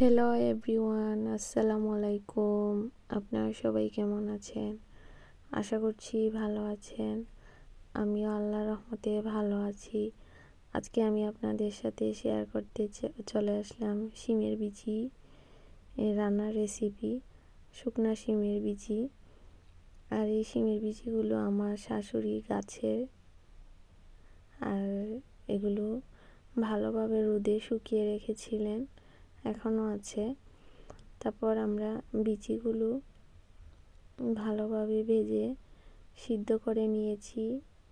Hello everyone আসসালামু আলাইকুম আপনারা সবাই কেমন আছেন আশা করছি ভালো আছেন আমিও আল্লাহ রহমতে ভালো আছি আজকে আমি আপনাদের সাথে শেয়ার করতে চলে আসলাম শিমের বিচি রান্নার রেসিপি শুকনা শিমের বিচি আর এই শিমের বিচিগুলো আমার শাশুড়ি গাছের। আর এগুলো ভালোভাবে রোদে শুকিয়ে রেখেছিলেন। এখনও আছে। তারপর আমরা বিচিগুলো ভালোভাবে ভেজে সিদ্ধ করে নিয়েছি।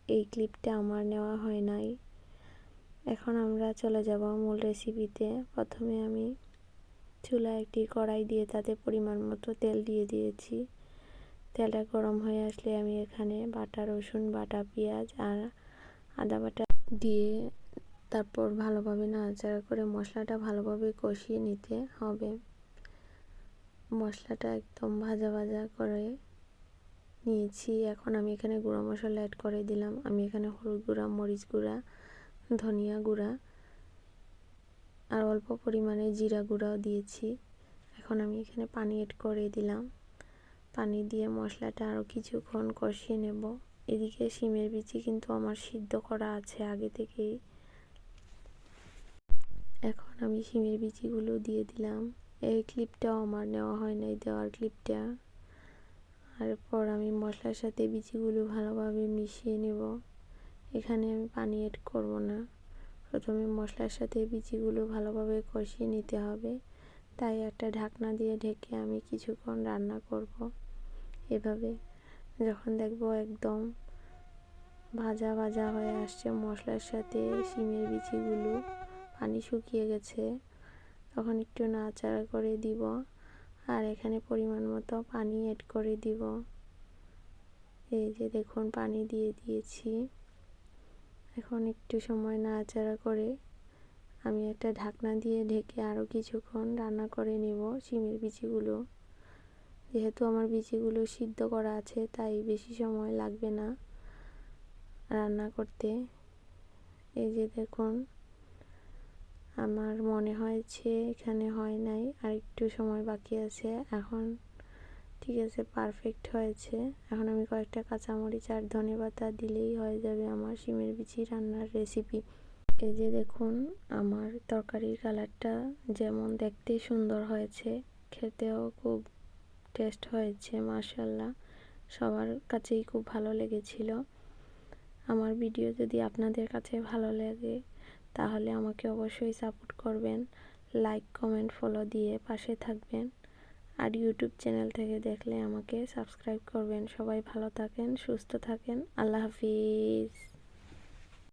এই ক্লিপটা আমার নেওয়া হয় নাই। এখন আমরা চলে যাব মূল রেসিপিতে প্রথমে আমি চুলা একটি কড়াই দিয়ে তাতে পরিমাণ মতো তেল দিয়ে দিয়েছি। তেলটা গরম হয়ে আসলে আমি এখানে বাটা, রসুন, বাটা, পেঁয়াজ আর আদা বাটা দিয়ে তারপর ভালোভাবে নাড়াচাড়া করে মশলাটা ভালোভাবে কষিয়ে নিতে হবে। মশলাটা একদম ভাজা ভাজা করে নিয়েছি। এখন আমি এখানে গুঁড়ো মশলা অ্যাড করে দিলাম। আমি এখানে হলুদ গুঁড়া, মরিচ গুঁড়া, ধনিয়া গুঁড়া আর অল্প পরিমাণে জিরা গুঁড়াও দিয়েছি। এখন আমি এখানে পানি অ্যাড করে দিলাম। পানি দিয়ে মশলাটা আরও কিছুক্ষণ কষিয়ে নেব। এদিকে শিমের বিচি কিন্তু আমার সিদ্ধ করা আছে আগে থেকেই। এখন আমি শিমের বিচিগুলো দিয়ে দিলাম। এই ক্লিপটাও আমার নেওয়া হয় নাই দেওয়ার ক্লিপটা। আর পর আমি মশলার সাথে বিচিগুলো ভালোভাবে মিশিয়ে নেব। এখানে আমি পানি এড করব না। প্রথমে মশলার সাথে বিচিগুলো ভালোভাবে কষিয়ে নিতে হবে। তাই একটা ঢাকনা দিয়ে ঢেকে আমি কিছুক্ষণ রান্না করব। এভাবে যখন দেখব একদম ভাজা ভাজা হয়ে আসছে মশলার সাথে শিমের বিচিগুলো। পানি শুকিয়ে গেছে। তখন একটু নাড়াচাড়া করে দিব আর এখানে পরিমাণ মতো পানি অ্যাড করে দিব। এই যে দেখুন, পানি দিয়ে দিয়েছি। এখন একটু সময় নাড়াচাড়া করে আমি একটা ঢাকনা দিয়ে ঢেকে আরও কিছুক্ষণ রান্না করে নেব শিমের বিচিগুলো। যেহেতু আমার বিচিগুলো সিদ্ধ করা আছে, তাই বেশি সময় লাগবে না রান্না করতে। এই যে দেখুন আমার মনে হয়েছে এখানে হয় নাই, আর একটু সময় বাকি আছে। এখন ঠিক আছে পারফেক্ট হয়েছে। এখন আমি কয়েকটা কাঁচামরিচ আর ধনে পাতা দিলেই হয়ে যাবে আমার শিমের বিচি রান্নার রেসিপি এই যে দেখুন, আমার তরকারির কালারটা যেমন দেখতে সুন্দর হয়েছে, খেতেও খুব টেস্ট হয়েছে মার্শাল্লাহ সবার কাছেই খুব ভালো লেগেছিল। আমার ভিডিও যদি আপনাদের কাছে ভালো লাগে তাহলে আমাকে অবশ্যই সাপোর্ট করবেন। লাইক কমেন্ট ফলো দিয়ে পাশে থাকবেন। আর ইউটিউব চ্যানেল থেকে দেখলে আমাকে সাবস্ক্রাইব করবেন। সবাই ভালো থাকেন, সুস্থ থাকেন। আল্লাহ হাফিজ।